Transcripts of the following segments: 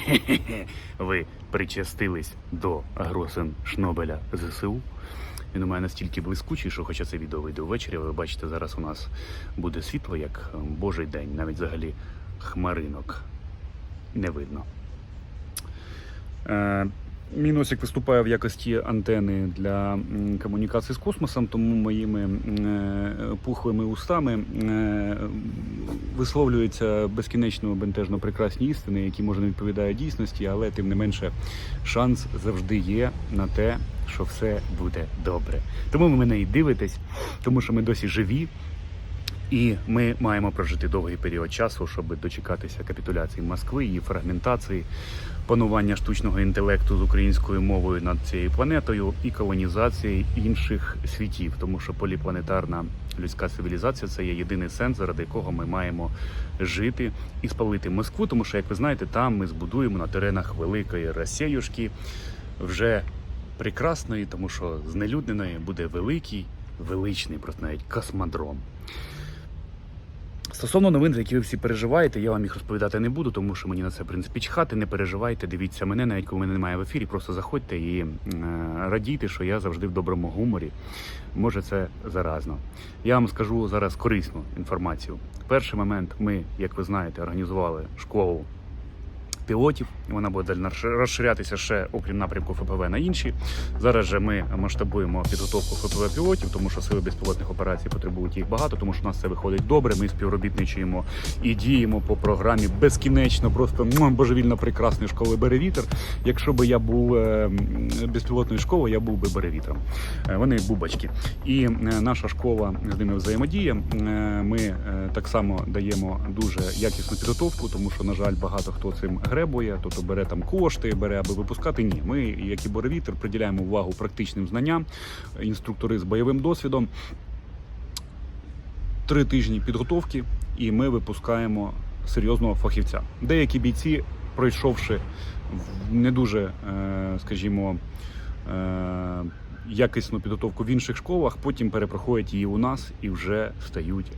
Ви причастились до Гросен Шнобеля ЗСУ. Він у мене настільки блискучий, що хоча це відео вийде ввечері, ви бачите, зараз у нас буде світло, як е, божий день, навіть взагалі хмаринок не видно. Е, виступає в якості антени для комунікації з космосом, тому моїми е, пухлими устами е, висловлюються безкінечно бентежно прекрасні істини, які може не відповідають дійсності, але тим не менше шанс завжди є на те, що все буде добре. Тому ви мене і дивитесь, тому що ми досі живі. І ми маємо прожити довгий період часу, щоб дочекатися капітуляції Москви, її фрагментації, панування штучного інтелекту з українською мовою над цією планетою і колонізації інших світів, тому що поліпланетарна людська цивілізація це є єдиний сенс, заради якого ми маємо жити і спалити Москву. Тому що, як ви знаєте, там ми збудуємо на теренах великої Росіюшки вже прекрасної, тому що знелюдненої буде великий, величний, просто навіть космодром. Стосовно новин, за які ви всі переживаєте, я вам їх розповідати не буду, тому що мені на це в принципі чхати. Не переживайте, дивіться мене, навіть коли мене немає в ефірі. Просто заходьте і е, радійте, що я завжди в доброму гуморі. Може, це заразно. Я вам скажу зараз корисну інформацію. Перший момент ми, як ви знаєте, організували школу пілотів. Вона буде розширятися ще, окрім напрямку ФПВ, на інші. Зараз же ми масштабуємо підготовку ФПВ пілотів, тому що сили безпілотних операцій потребують їх багато, тому що у нас це виходить добре. Ми співробітничуємо і діємо по програмі безкінечно, просто муа, божевільно прекрасної школи Беревітер. Якщо би я був е, безпілотною школою, я був би Беревітром. Е, Вони бубочки. І е, наша школа з ними взаємодіє. Ми так само даємо дуже якісну підготовку, тому що, на жаль, багато хто цим гребує, тобто бере там кошти, бере аби випускати. Ні, ми, як і Боревітер, приділяємо увагу практичним знанням, інструктори з бойовим досвідом. Три тижні підготовки, і ми випускаємо серйозного фахівця. Деякі бійці, пройшовши не дуже, е, скажімо, е, якісну підготовку в інших школах, потім перепроходять її у нас і вже стають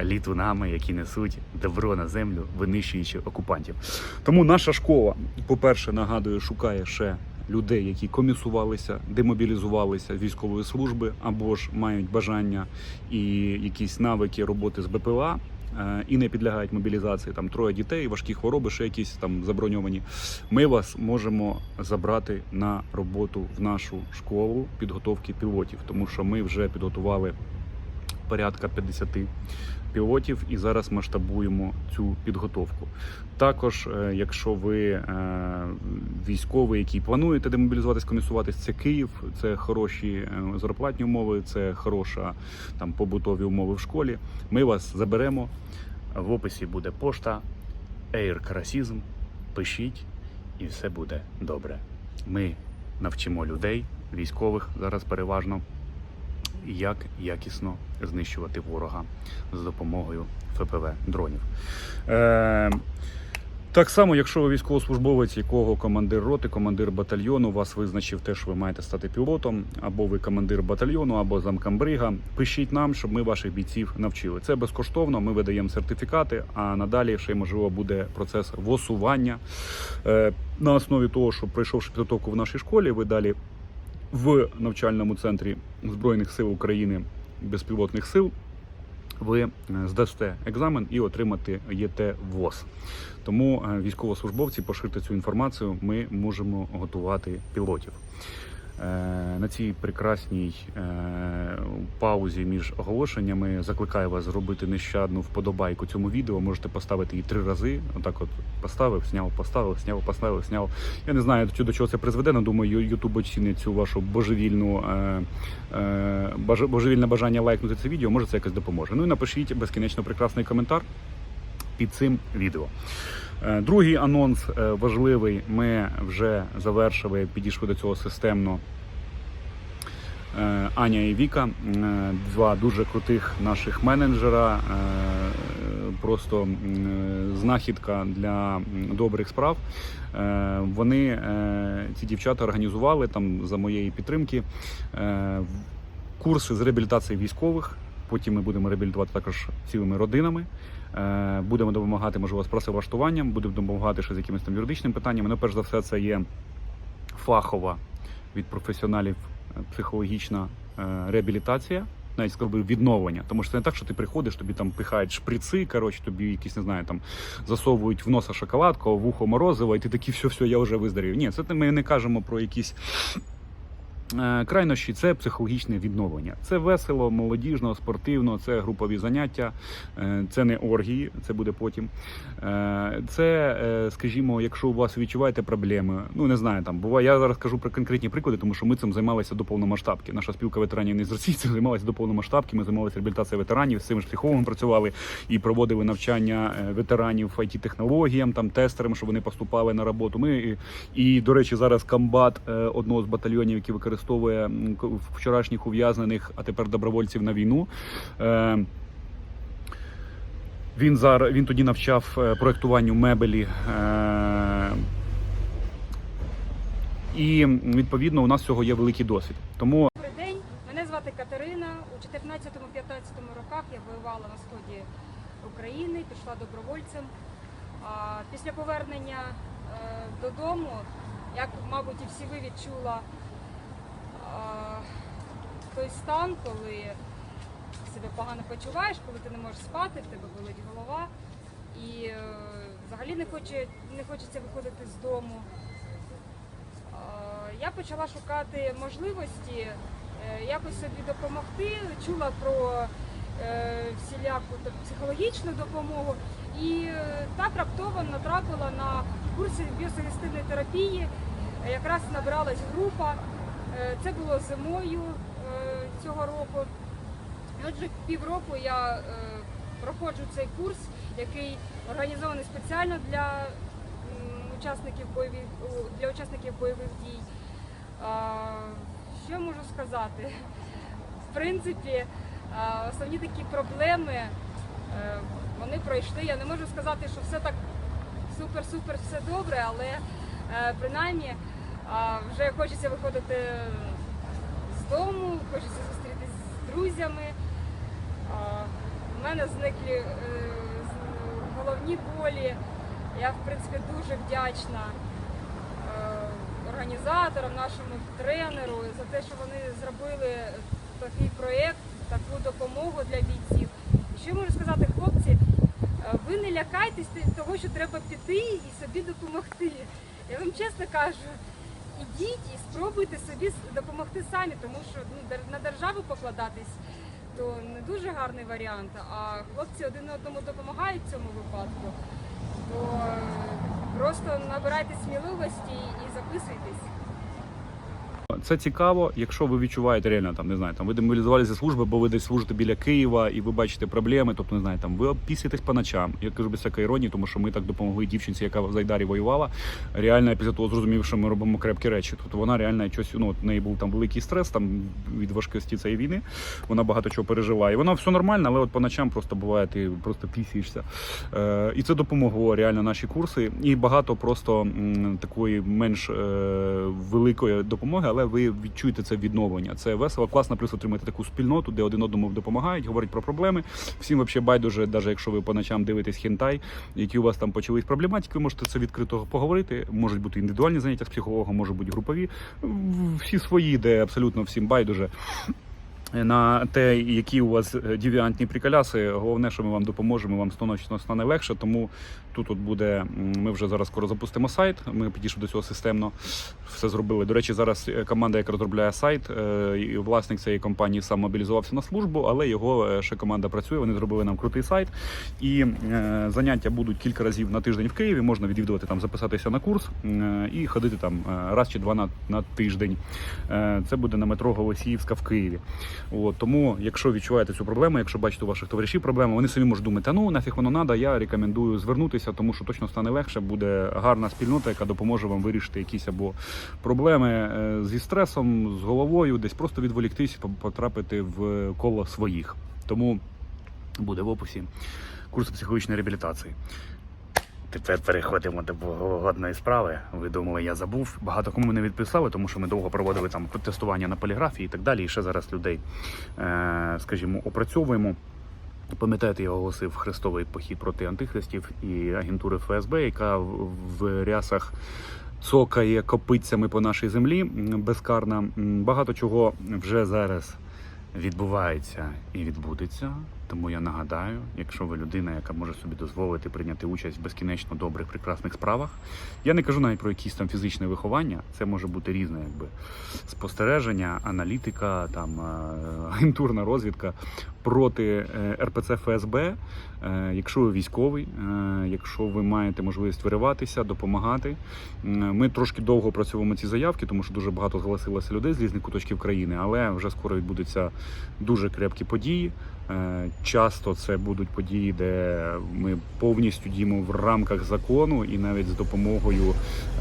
літунами, які несуть добро на землю, винищуючи окупантів. Тому наша школа, по-перше, нагадую, шукає ще людей, які комісувалися, демобілізувалися з військової служби або ж мають бажання і якісь навики роботи з БПЛА. е, І не підлягають мобілізації там троє дітей, важкі хвороби, ще якісь там заброньовані. Ми вас можемо забрати на роботу в нашу школу підготовки пілотів, тому що ми вже підготували порядка 50 пілотів і зараз масштабуємо цю підготовку. Також, е, якщо ви е, військовий, який плануєте демобілізуватись, комісуватись, це Київ, це хороші е, зарплатні умови, це хороша там побутові умови в школі. Ми вас заберемо. В описі буде пошта, Air Карасізм. Пишіть, і все буде добре. Ми навчимо людей, військових зараз переважно як якісно знищувати ворога з допомогою ФПВ дронів. Е, так само, якщо ви військовослужбовець, якого командир роти, командир батальйону вас визначив те, що ви маєте стати пілотом, або ви командир батальйону, або замкамбрига, пишіть нам, щоб ми ваших бійців навчили. Це безкоштовно. Ми видаємо сертифікати. А надалі ще можливо буде процес восування Е, на основі того, що пройшовши підготовку в нашій школі, ви далі в навчальному центрі Збройних сил України безпілотних сил. Ви е, здасте екзамен і отримати ЄТ ВОЗ. Тому е, військовослужбовці поширте цю інформацію. Ми можемо готувати пілотів. Е, На цій прекрасній е, паузі між оголошеннями закликаю вас зробити нещадну вподобайку цьому відео. Можете поставити її три рази. Отак, от поставив, зняв, поставив, зняв, поставив, зняв. Я не знаю, до чого це призведе. але думаю, Ютуб оцінить цю вашу божевільну е, божевільне бажання лайкнути це відео. Може, це якось допоможе. Ну і напишіть безкінечно прекрасний коментар під цим відео. Е, Другий анонс е, важливий. Ми вже завершили, підійшли до цього системно. Е, Аня і Віка, два дуже крутих наших менеджера. Просто знахідка для добрих справ. Вони ці дівчата організували там за моєї підтримки курси з реабілітації військових. Потім ми будемо реабілітувати також цілими родинами. Е, Будемо допомагати, можливо, з працевлаштуванням, будемо допомагати ще з якимись там юридичними питаннями. Ну, перш за все, це є фахова від професіоналів е, психологічна е, реабілітація. Навіть сказав би відновлення, тому що це не так, що ти приходиш, тобі там пихають шприци, коротше, тобі якісь не знаю, там засовують в носа шоколадку, вухо морозиво, і ти такий, все, все, я вже виздорів. Ні, це ми не кажемо про якісь крайнощі, це психологічне відновлення. Це весело, молодіжно, спортивно, це групові заняття, е, це не оргії, це буде потім. Е, Це, е, скажімо, якщо у вас відчуваєте проблеми, ну не знаю, там буває. Я зараз кажу про конкретні приклади, тому що ми цим займалися до повномасштабки. Наша спілка ветеранів не з Росії цим займалася до повномасштабки. Ми займалися реабілітацією ветеранів, з цим ж психологом працювали і проводили навчання е, ветеранів it технологіям, там тестерам, щоб вони поступали на роботу. Ми і, і до речі, зараз комбат е, одного з батальйонів, який використовує вчорашніх ув'язнених, а тепер добровольців на війну. Е, він зараз він тоді навчав е, проектуванню мебелі. Е, і відповідно у нас цього є великий досвід. Тому Добрий день, мене звати Катерина. У 14-15 роках я воювала на сході України, пішла добровольцем. Після повернення додому, як, мабуть, і всі ви відчула той стан, коли себе погано почуваєш, коли ти не можеш спати, в тебе болить голова, і е, взагалі не, хоче, не хочеться виходити з дому. Я почала шукати можливості е, якось собі допомогти. Чула про е, всіляку психологічну допомогу і так раптово натрапила на курси біосугестивної терапії. Якраз набралась група. Е, Це було зимою е, цього року. І Отже, півроку я е, проходжу цей курс, який організований спеціально для учасників бойових для учасників бойових дій. Що можу сказати? В принципі, основні такі проблеми вони пройшли. Я не можу сказати, що все так супер-супер, все добре, але принаймні вже хочеться виходити з дому, хочеться зустрітися з друзями. У мене зникли е, головні болі. Я, в принципі, дуже вдячна е, організаторам, нашому тренеру за те, що вони зробили такий проєкт, таку допомогу для бійців. Що я можу сказати, хлопці, е, ви не лякайтесь того, що треба піти і собі допомогти. Я вам чесно кажу, ідіть і спробуйте собі допомогти самі, тому що ну, на державу покладатись то не дуже гарний варіант. А хлопці один одному допомагають в цьому випадку, то просто набирайте сміливості і записуйтесь. Це цікаво, якщо ви відчуваєте реально там, не знаю, там ви демобілізувалися служби, бо ви десь служите біля Києва і ви бачите проблеми, тобто не знаю, там ви опісуєтесь по ночам. Я кажу без всякої іронії, тому що ми так допомогли дівчинці, яка в Зайдарі воювала. Реально після того зрозумів, що ми робимо крепкі речі. Тобто вона реально щось, ну от в неї був там великий стрес там від важкості цієї війни. Вона багато чого пережила. І вона все нормально, але от по ночам просто буває, ти просто пісієшся. Е, і це допомогло реально наші курси. І багато просто м, такої менш е, великої допомоги, але ви відчуєте це відновлення. Це весело, класно, плюс отримати таку спільноту, де один одному допомагають, говорять про проблеми. Всім взагалі байдуже, навіть якщо ви по ночам дивитесь хентай, які у вас там почались проблематики, ви можете це відкрито поговорити. Можуть бути індивідуальні заняття з психологом, можуть бути групові. Всі свої, де абсолютно всім байдуже. На те, які у вас е, девіантні приколяси, головне, що ми вам допоможемо, вам точно стане легше. Тому тут от буде. Ми вже зараз скоро запустимо сайт. Ми підійшли до цього системно. Все зробили. До речі, зараз е, команда, яка розробляє сайт, е, і власник цієї компанії сам мобілізувався на службу, але його е, ще команда працює. Вони зробили нам крутий сайт. І заняття будуть кілька разів на тиждень в Києві. Можна відвідувати там, записатися на курс і ходити там раз чи два на, на тиждень. Це буде на метро Голосіївська в Києві. От, тому, якщо відчуваєте цю проблему, якщо бачите у ваших товаришів проблеми, вони самі можуть думати, «А ну нафіг воно надо, я рекомендую звернутися, тому що точно стане легше, буде гарна спільнота, яка допоможе вам вирішити якісь або проблеми е, зі стресом, з головою, десь просто відволіктись, потрапити в коло своїх. Тому буде в описі курс психологічної реабілітації. Тепер переходимо до богогодної справи. Ви думали, я забув. Багато кому не відписали, тому що ми довго проводили там тестування на поліграфії і так далі. І ще зараз людей, е, скажімо, опрацьовуємо. Пам'ятаєте, я оголосив хрестовий похід проти антихристів і агентури ФСБ, яка в рясах цокає копицями по нашій землі безкарна. Багато чого вже зараз відбувається і відбудеться. Тому я нагадаю, якщо ви людина, яка може собі дозволити прийняти участь в безкінечно добрих, прекрасних справах, я не кажу навіть про якісь там фізичне виховання, це може бути різне, якби спостереження, аналітика, там е, агентурна розвідка проти е, РПЦ ФСБ. Е, Якщо ви військовий, якщо ви маєте можливість вириватися, допомагати. Ми трошки довго працюємо ці заявки, тому що дуже багато зголосилося людей з різних куточків країни, але вже скоро відбудуться дуже крепкі події. Е, Часто це будуть події, де ми повністю діємо в рамках закону, і навіть з допомогою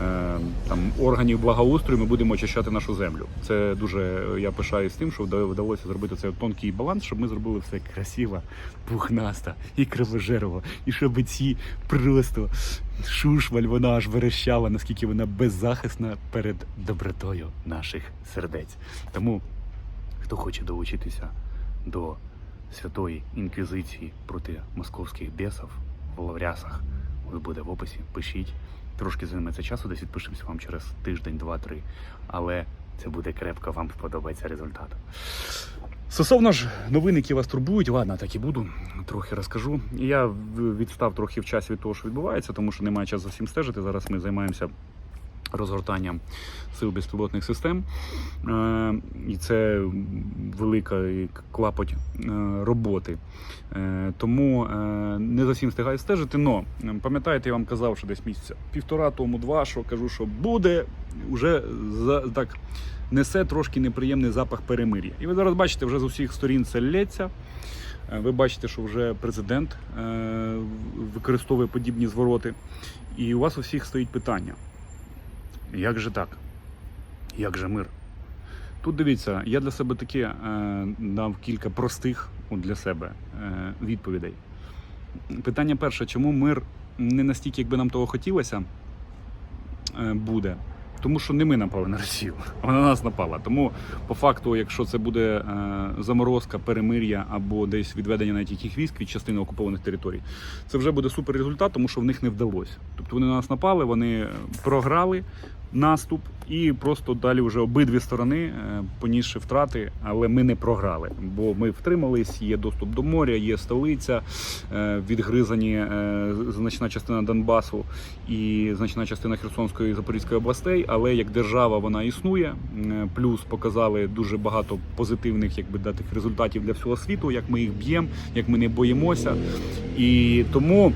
е, там органів благоустрою ми будемо очищати нашу землю. Це дуже я пишаюсь тим, що вдалося зробити цей тонкий баланс, щоб ми зробили все красиво, пухнасто і кривожерово, і щоб ці просто шушваль вона аж верещала, наскільки вона беззахисна перед добротою наших сердець. Тому хто хоче долучитися до святої інквізиції проти московських бісів в лаврясах, ви буде в описі. Пишіть. Трошки займеться часу, десь відпишемося вам через тиждень, два-три. Але це буде крепко, вам сподобається результат. Стосовно ж новин, які вас турбують, ладно, так і буду. Трохи розкажу. Я відстав трохи в часі від того, що відбувається, тому що немає часу за всім стежити. Зараз ми займаємося розгортанням сил безпілотних систем. Е, І це велика клапоть е, роботи. Е, Тому не за всім встигаю стежити. Но пам'ятаєте, я вам казав, що десь місяця півтора тому, два, що кажу, що буде вже за так. Несе трошки неприємний запах перемир'я. І ви зараз бачите, вже з усіх сторін це лється. Ви бачите, що вже президент використовує подібні звороти. І у вас у всіх стоїть питання: як же так? Як же мир? Тут дивіться, я для себе таке е, дав кілька простих для себе е, відповідей. Питання перше, чому мир не настільки, як би нам того хотілося, е, буде? Тому що не ми напали на Росію, а вона на нас напала. Тому, по факту, якщо це буде е, заморозка, перемир'я або десь відведення навіть яких військ від частини окупованих територій, це вже буде супер результат, тому що в них не вдалося. Тобто вони на нас напали, вони програли наступ, і просто далі вже обидві сторони е, понісши втрати, але ми не програли, бо ми втримались. Є доступ до моря, є столиця, е, відгризані е, значна частина Донбасу і значна частина Херсонської і Запорізької областей. Але як держава вона існує. Плюс показали дуже багато позитивних, якби датих результатів для всього світу, як ми їх б'ємо, як ми не боїмося. І тому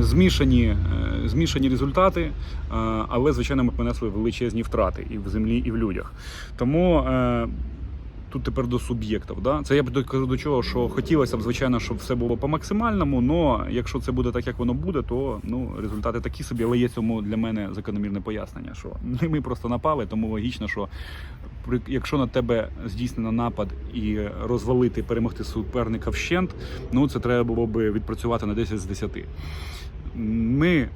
змішані, е, змішані результати, е, але звичайно ми понесли величезні втрати і в землі, і в людях. Тому е, тут тепер до суб'єктів. Да? Це я б до- до чого, що хотілося б, звичайно, щоб все було по максимальному. але якщо це буде так, як воно буде, то ну результати такі собі. Але є цьому для мене закономірне пояснення, що не ми просто напали, тому логічно, що якщо на тебе здійснено напад і розвалити, перемогти суперника вщент, ну це треба було би відпрацювати на 10 з 10. Ми,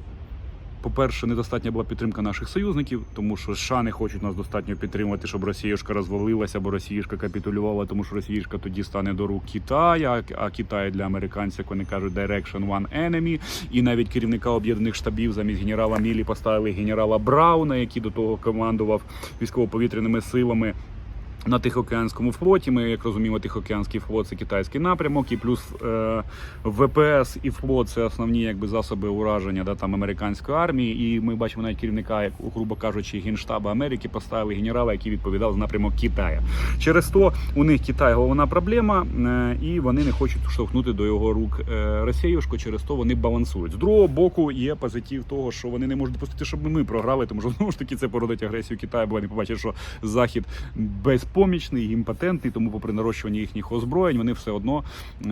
по-перше, недостатня була підтримка наших союзників, тому що США не хочуть нас достатньо підтримувати, щоб Росіюшка розвалилася, бо Росіюшка капітулювала, тому що Росіюшка тоді стане до рук Китая, а Китай для американців, як вони кажуть, direction one enemy. І навіть керівника об'єднаних штабів замість генерала Мілі поставили генерала Брауна, який до того командував військово-повітряними силами. На Тихоокеанському флоті ми, як розуміємо, Тихоокеанський флот це китайський напрямок, і плюс е, ВПС і флот це основні якби засоби ураження да, там американської армії. І ми бачимо навіть керівника, як грубо кажучи, генштабу Америки поставили генерала, який відповідав за напрямок Китая. Через то у них Китай головна проблема, е, і вони не хочуть штовхнути до його рук е, Росіюшку. Через то вони балансують. З другого боку є позитив того, що вони не можуть допустити, щоб ми програли, тому що знову ж таки це породить агресію Китаю, бо вони побачать, що захід безпомічний, імпотентний, тому попри нарощування їхніх озброєнь, вони все одно е,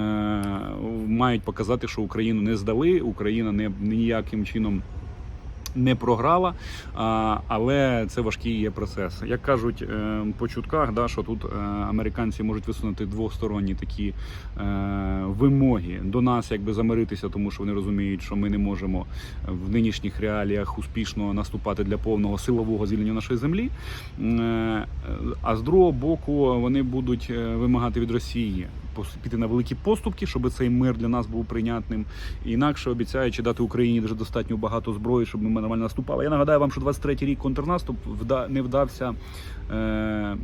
мають показати, що Україну не здали, Україна не ніяким чином. Не програла, але це важкий є процес. Як кажуть е, по чутках, да, що тут е, американці можуть висунути двосторонні такі е, вимоги до нас, якби замиритися, тому що вони розуміють, що ми не можемо в нинішніх реаліях успішно наступати для повного силового звільнення нашої землі. А з другого боку, вони будуть вимагати від Росії піти на великі поступки, щоб цей мир для нас був прийнятним. Інакше обіцяючи дати Україні дуже достатньо багато зброї, щоб ми нормально наступали. Я нагадаю вам, що 23-й рік контрнаступ не вдався. Е-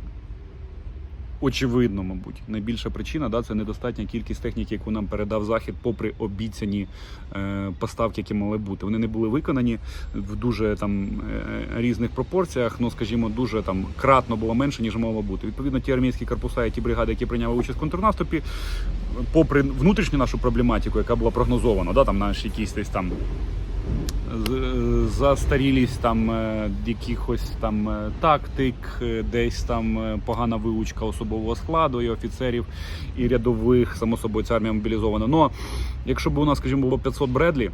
Очевидно, мабуть, найбільша причина да, це недостатня кількість техніки, яку нам передав захід, попри обіцяні е, поставки, які мали бути. Вони не були виконані в дуже там е, різних пропорціях. Ну, скажімо, дуже там кратно було менше, ніж мало бути. Відповідно, ті армійські корпуса і ті бригади, які прийняли участь в контрнаступі, попри внутрішню нашу проблематику, яка була прогнозована, да, там наші якісь десь там застарілість там е, якихось там е, тактик, е, десь там погана вилучка особового складу і офіцерів, і рядових, само собою, ця армія мобілізована. Но якщо б у нас, скажімо, було 500 Бредлі.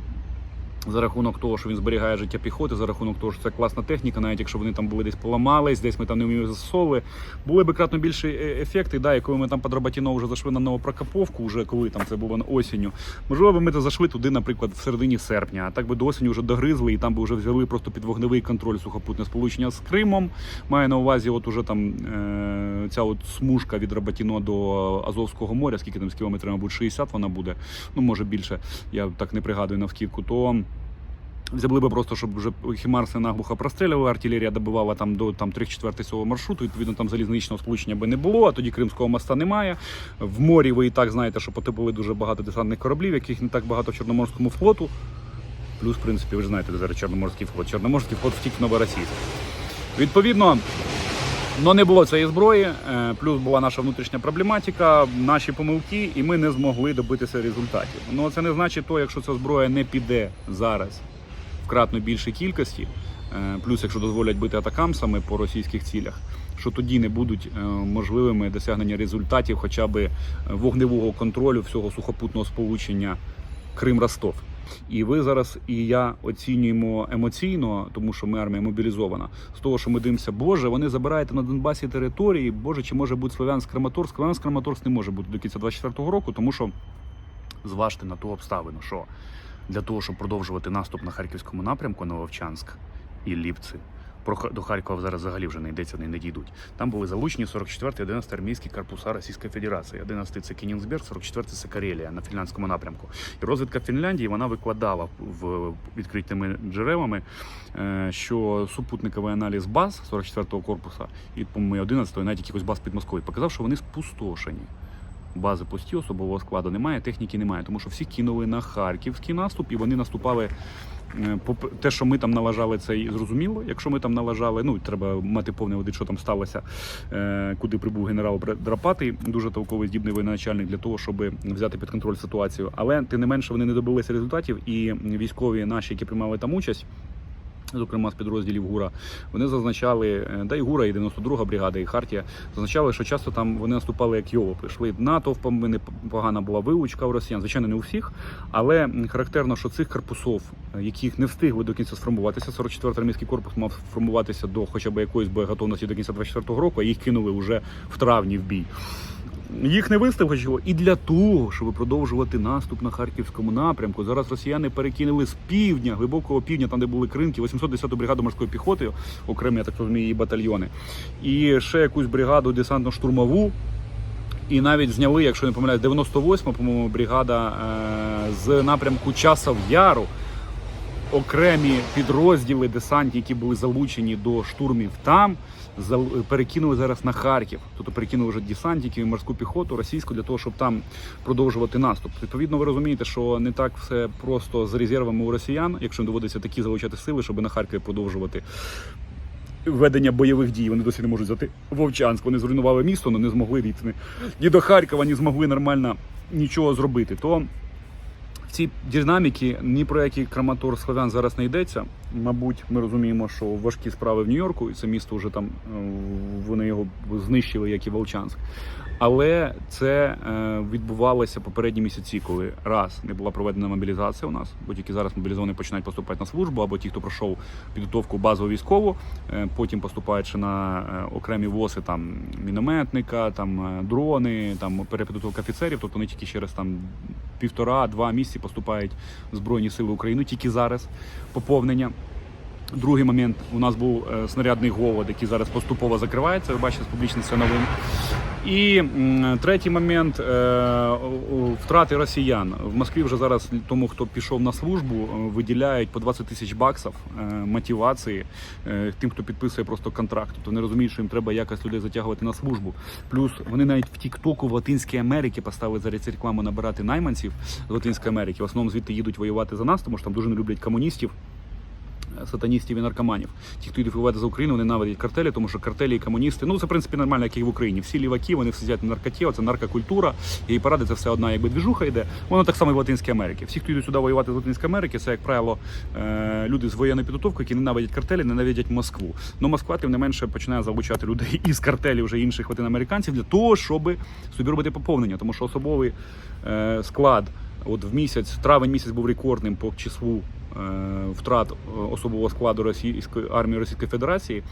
За рахунок того, що він зберігає життя піхоти, за рахунок того, що це класна техніка, навіть якщо вони там були десь поламались, десь ми там не вміли засовували, були би кратно більші е, ефекти. Да, і коли ми там під Роботіно вже зайшли на Новопрокоповку, вже коли там це було осінню, можливо, би ми то зайшли туди, наприклад, в середині серпня, а так би до осені вже догризли, і там би вже взяли просто під вогневий контроль сухопутне сполучення з Кримом. Маю на увазі, от уже там е, ця от смужка від Роботіно до Азовського моря, скільки там з кілометрів, мабуть, 60 вона буде, ну може більше, я так не пригадую навскідку, то. Взяли би просто, щоб вже хімарси наглухо прострілювали, артилерія добивала там до там 3 четверти цього маршруту. Відповідно, там залізничного сполучення би не було, а тоді Кримського моста немає. В морі ви і так знаєте, що потопили дуже багато десантних кораблів, яких не так багато в Чорноморському флоту. Плюс, в принципі, ви ж знаєте, де зараз Чорноморський флот. Чорноморський флот втік в новоросійськ. Відповідно, Ну, не було цієї зброї, е, плюс була наша внутрішня проблематика, наші помилки, і ми не змогли добитися результатів. Ну це не значить то, якщо ця зброя не піде зараз в кратно більшій кількості, е, плюс якщо дозволять бити атакамсами по російських цілях, що тоді не будуть е, можливими досягнення результатів, хоча б вогневого контролю всього сухопутного сполучення Крим-Ростов. І ви зараз і я оцінюємо емоційно, тому що ми армія мобілізована. З того, що ми дивимося, Боже, вони забирають на Донбасі території. Боже, чи може бути Слов'янськ Краматорськ? Слов'янськ Краматорськ не може бути до кінця 24-го року, тому що зважте на ту обставину, що для того, щоб продовжувати наступ на харківському напрямку на Вовчанськ і Ліпці. Про до Харкова зараз взагалі вже не йдеться, не, дійдуть. Там були залучені 44-й, 11 армійські корпуса Російської Федерації. 11-й це Кенігсберг, 44 це Карелія на фінляндському напрямку. І розвідка Фінляндії вона викладала в відкритими джерелами, е, що супутниковий аналіз баз 44-го корпуса і, по-моєму, 11-го, навіть якихось баз під Москвою, показав, що вони спустошені. Бази пусті, особового складу немає, техніки немає, тому що всі кинули на харківський наступ, і вони наступали. е, Те, що ми там налажали, це і зрозуміло. Якщо ми там налажали, ну треба мати повний аудит, що там сталося, е, куди прибув генерал Драпатий, дуже толковий здібний воєначальник для того, щоб взяти під контроль ситуацію. Але тим не менше вони не добилися результатів, і військові наші, які приймали там участь. Зокрема, з підрозділів ГУРа, вони зазначали, е, да і ГУРа, і 92-га бригада, і Хартія зазначали, що часто там вони наступали як йолопи. Йшли натовпами, непогана була вилучка у росіян. Звичайно, не у всіх, але характерно, що цих корпусов, е, яких не встигли до кінця сформуватися, 44-й армійський корпус мав сформуватися до хоча б якоїсь боєготовності до кінця 24-го року, а їх кинули вже в травні в бій. Їх не вистачило і для того, щоб продовжувати наступ на харківському напрямку. Зараз росіяни перекинули з півдня, глибокого півдня, там де були кринки, 810-ту бригаду морської піхоти, окремі, я так розумію, її батальйони, і ще якусь бригаду десантно-штурмову. І навіть зняли, якщо не помиляюсь, 98-ма, по-моєму, бригада е- з напрямку Часов Яру. Окремі підрозділи десантні, які були залучені до штурмів там, перекинули зараз на Харків. Тобто перекинули вже десантників і морську піхоту російську для того, щоб там продовжувати наступ. Відповідно, ви розумієте, що не так все просто з резервами у росіян, якщо доводиться такі залучати сили, щоб на Харкові продовжувати. Ведення бойових дій вони досі не можуть взяти Вовчанськ. Вони зруйнували місто, але не змогли війти ні до Харкова, ні змогли нормально нічого зробити. То в цій динаміці ні про який Краматор Слов'ян зараз не йдеться. Мабуть, ми розуміємо, що важкі справи в Нью-Йорку, і це місто вже там е, вони його знищили, як і Волчанськ. Але це е, відбувалося попередні місяці, коли раз не була проведена мобілізація у нас, бо тільки зараз мобілізовані починають поступати на службу, або ті, хто пройшов підготовку базово військову, е, потім поступають ще на е, окремі воси там мінометника, там дрони, там перепідготовка офіцерів. Тобто вони тільки через там півтора-два місяці поступають в Збройні Сили України, тільки зараз поповнення. Другий момент у нас був е, снарядний голод, який зараз поступово закривається. Ви бачите з публічних новин. І третій момент е, втрати росіян. В Москві вже зараз тому, хто пішов на службу, е, виділяють по 20 тисяч баксів мотивації тим, хто підписує просто контракт. Тобто вони розуміють, що їм треба якось людей затягувати на службу. Плюс вони навіть в Тіктоку в Латинській Америці поставили зараз рекламу набирати найманців з Латинської Америки. В основному звідти їдуть воювати за нас, тому що там дуже не люблять комуністів. Сатаністів і наркоманів. Ті, хто йде воювати за Україну, вони ненавидять картелі, тому що картелі і комуністи, ну це в принципі нормально, як і в Україні. Всі ліваки, вони сидять на наркоті, це наркокультура, і паради це все одна, якби двіжуха йде. Воно так само і в Латинській Америці. Всі, хто йдуть сюди воювати з Латинської Америки, це, як правило, е, люди з воєнною підготовкою, які ненавидять картелі, ненавидять Москву. Ну Москва, тим не менше, починає залучати людей із картелів вже інших латиноамериканців для того, щоб собі робити поповнення, тому що особовий е, склад. От в місяць, травень місяць був рекордним по числу е, втрат е, особового складу Російської армії Російської Федерації.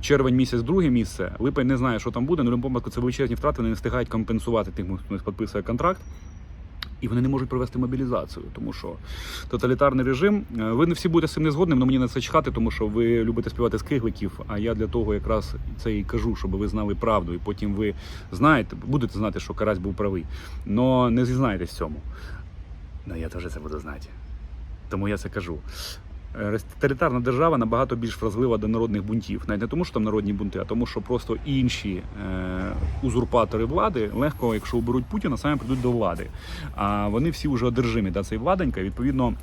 Червень місяць, друге місце. Липень не знає, що там буде. Ну, випадку це величезні втрати. Вони не встигають компенсувати тим, хто не підписує контракт. І вони не можуть провести мобілізацію, тому що тоталітарний режим. е, Ви не всі будете з цим не згодним, але мені на це чхати, тому що ви любите співати з кигликів. А я для того якраз це і кажу, щоб ви знали правду. І потім ви знаєте, будете знати, що Карась був правий. Но не зізнаєтесь в цьому. Ну я теж це буду знати. Тому я це кажу. Е, Тоталітарна держава набагато більш вразлива до народних бунтів. Навіть не тому, що там народні бунти, а тому, що просто інші е, узурпатори влади легко, якщо оберуть Путіна, самі прийдуть до влади. А вони всі вже одержимі да, цей владенька. Відповідно,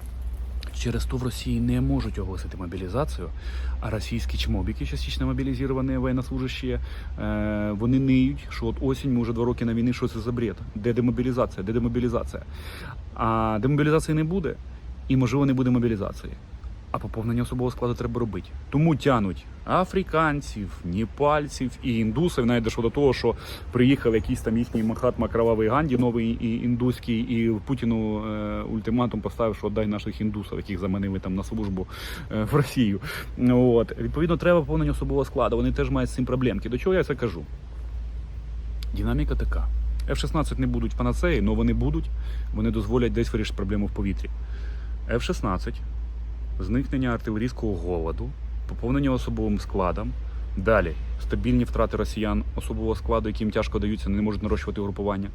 через то в Росії не можуть оголосити мобілізацію. А російські чмобіки, частично мобілізовані воєннослужащі, е, вони ниють, що от осінь, ми вже два роки на війні, що це за бред? Де демобілізація? Де демобілізація? А демобілізації не буде, і можливо не буде мобілізації. А поповнення особового складу треба робити. Тому тянуть африканців, непальців і індусів. Навіть дійшло до того, що приїхав якийсь там їхній Махатма Кровавий Ганді, новий і індуський, і Путіну е, ультиматум поставив, що дай наших індусів, яких заманили там на службу е, в Росію. От відповідно, треба поповнення особового складу. Вони теж мають з цим проблемки. До чого я це кажу? Динаміка така. F-16 не будуть панацеї, але вони будуть. Вони дозволять десь вирішити проблему в повітрі. F-16, зникнення артилерійського голоду, поповнення особовим складом. Далі стабільні втрати росіян особового складу, яким тяжко даються, не можуть нарощувати угрупування.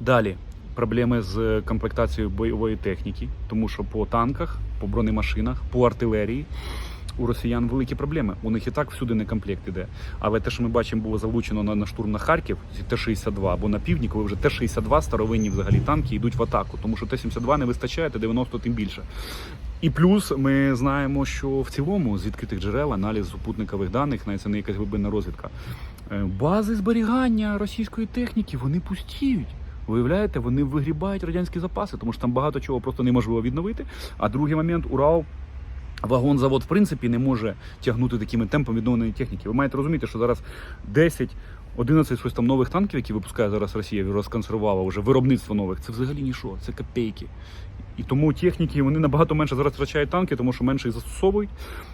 Далі проблеми з комплектацією бойової техніки, тому що по танках, по бронемашинах, по артилерії у росіян великі проблеми. У них і так всюди не комплект іде. Але те, що ми бачимо, було залучено на, на штурм на Харків, ці Т-62 або на півдні, коли вже Т-62 старовинні взагалі танки йдуть в атаку, тому що Т-72 не вистачає, Т-90 тим більше. І плюс ми знаємо, що в цілому з відкритих джерел аналіз супутникових даних, навіть це не якась глибинна розвідка. е, Бази зберігання російської техніки вони пустіють. Виявляєте, вони вигрібають радянські запаси, тому що там багато чого просто неможливо відновити. А другий момент Урал. Вагонзавод, в принципі, не може тягнути такими темпами відновленої техніки. Ви маєте розуміти, що зараз 10, 11 щось там нових танків, які випускає зараз Росія, розконсервувала вже виробництво нових. Це взагалі нічого, це копейки. І тому техніки вони набагато менше зараз втрачають танки, тому що менше їх застосовують,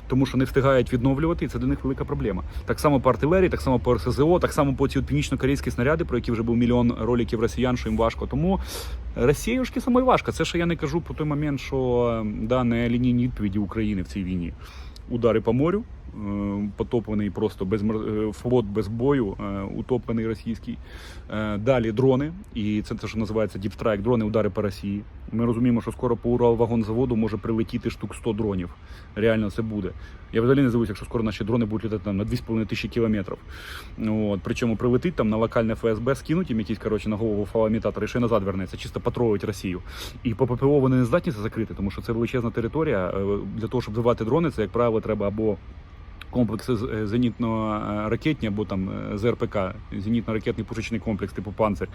тому що не встигають відновлювати, і це для них велика проблема. Так само по артилерії, так само по РСЗО, так само по ці північно-корейські снаряди, про які вже був мільйон роликів росіян, що їм важко. Тому Росіюшки самої важко. Це ще я не кажу про той момент, що да, не лінійні відповіді України в цій війні. Удари по морю, потоплений просто без е, флот без бою, е, утоплений російський. Е, Далі дрони, і це те, що називається Strike, дрони, удари по Росії. Ми розуміємо, що скоро по Уралвагонзаводу може прилетіти штук 100 дронів. Реально це буде. Я взагалі не здивуюся, якщо скоро наші дрони будуть літати там на 2,5 тисячі кілометрів. От, причому прилетить там на локальне ФСБ, скинуть їм якісь коротше, на голову фалоімітатор і ще назад вернеться, чисто патрулюють Росію. І по ППО вони не здатні це закрити, тому що це величезна територія. Для того, щоб вбивати дрони, це, як правило, треба або комплекси е, зенітно-ракетні, або там е, ЗРПК, зенітно-ракетний пушечний комплекс, типу панцир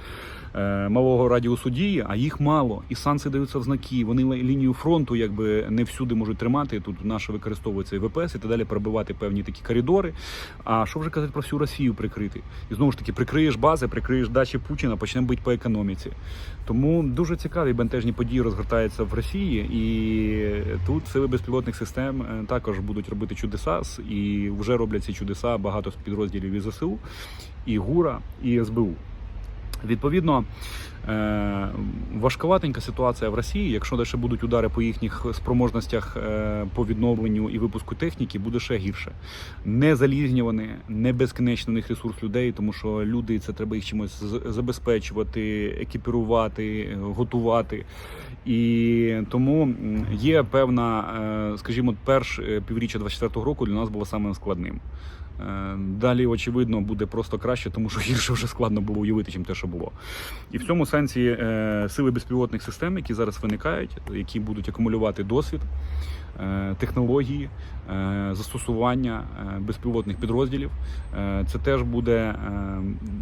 е, малого радіусу дії, а їх мало. І санкції даються в знаки. Вони лінію фронту якби не всюди можуть тримати. Тут наше використовується і ВПС і так далі, пробивати певні такі коридори. А що вже казати про всю Росію прикрити? І знову ж таки, прикриєш бази, прикриєш дачі Путіна, почнемо бити по економіці. Тому дуже цікаві бентежні події розгортаються в Росії, і тут сили безпілотних систем також будуть робити чудеса, і вже роблять ці чудеса багато з підрозділів і ЗСУ, і ГУРа, і СБУ. Відповідно, е, важковатенька ситуація в Росії. Якщо далі будуть удари по їхніх спроможностях е, по відновленню і випуску техніки, буде ще гірше. Не залізнювані, не безкінечний у них ресурс людей, тому що люди це треба їх чимось забезпечувати, екіпірувати, готувати. І тому є певна, е, скажімо, перш півріччя 24-го року для нас було самим складним. Е, Далі, очевидно, буде просто краще, тому що гірше вже складно було уявити, чим те, що було. І в цьому сенсі е, сили безпілотних систем, які зараз виникають, які будуть акумулювати досвід, е, технології, е, застосування безпілотних підрозділів, це теж буде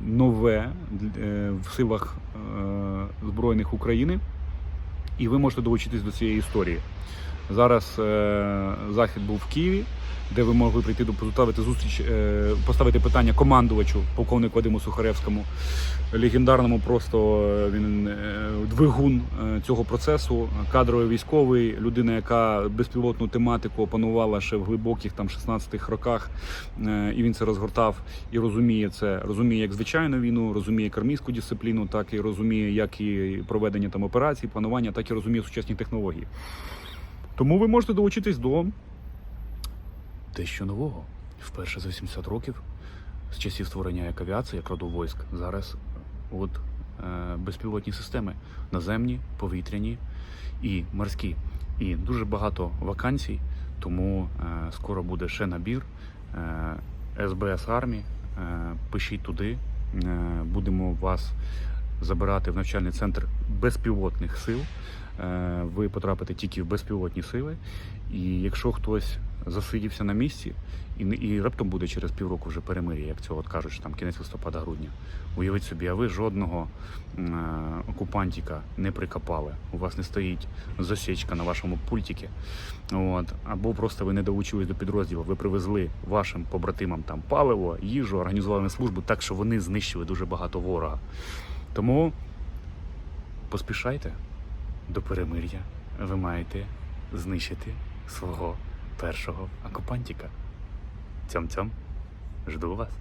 нове в силах Збройних України, і ви можете долучитись до цієї історії. Зараз е, захід був в Києві, де ви могли прийти до поставити зустріч, е, поставити питання командувачу, полковнику Вадиму Сухаревському, легендарному просто е, він двигун цього процесу, кадровий військовий, людина, яка безпілотну тематику опанувала ще в глибоких там 16-х роках, і він це розгортав і розуміє це, розуміє як звичайну війну, розуміє як армійську дисципліну, так і розуміє, як і проведення там операцій, планування, так і розуміє сучасні технології. Тому ви можете долучитись до дещо нового. Вперше за 80 років з часів створення як авіації, як роду войск, зараз от е, безпілотні системи наземні, повітряні і морські. І дуже багато вакансій, тому е, скоро буде ще набір. Е, СБС Армі. Е, пишіть туди. Е, будемо вас забирати в навчальний центр безпілотних сил. Е, ви потрапите тільки в безпілотні сили. І якщо хтось засидівся на місці, і, і раптом буде через півроку вже перемир'я, як цього от кажуть, там кінець листопада-грудня. Уявіть собі, а ви жодного е, окупантіка не прикопали. У вас не стоїть засічка на вашому пультіки. От. Або просто ви не долучились до підрозділу, ви привезли вашим побратимам там паливо, їжу, організували службу так, що вони знищили дуже багато ворога. Тому поспішайте до перемир'я. Ви маєте знищити свого першого окупантіка. Цьом-цьом. Жду вас.